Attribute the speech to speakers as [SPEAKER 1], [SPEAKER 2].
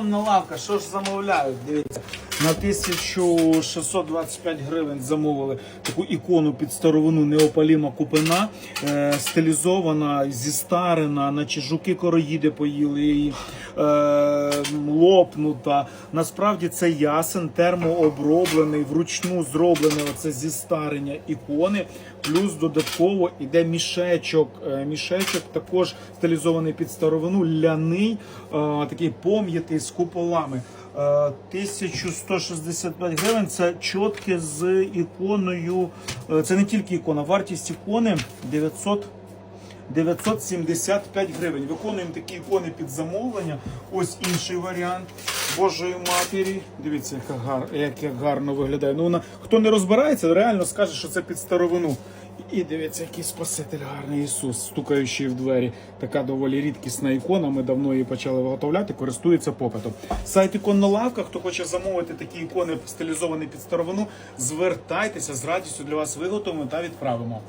[SPEAKER 1] На лавка, що ж замовляють? Дивіться, на 1625 гривень замовили таку ікону під старовину неопаліма купина, е, стилізована, зістарена, наче жуки короїди поїли її, е, лопнута. Насправді це ясен, термооброблений, вручну зроблене оце зістарення ікони. Плюс додатково іде мішечок. Е, Мішечок також стилізований під старовину, ляний, е, такий пом'ятий з куполами. Е, 1165 гривень. Це чотки з іконою. Е, Це не тільки ікона, вартість ікони 900 975 гривень. Виконуємо такі ікони під замовлення. Ось інший варіант Божої матері. Дивіться, яка гар, як, як гарно виглядає. Ну вона хто не розбирається, реально скаже, що це під старовину. І дивіться, який спаситель гарний Ісус, стукаючий в двері. Така доволі рідкісна ікона. Ми давно її почали виготовляти, користується попитом. Сайт лавка. Хто хоче замовити такі ікони стилізовані під старовину, звертайтеся з радістю для вас виготовимо та відправимо.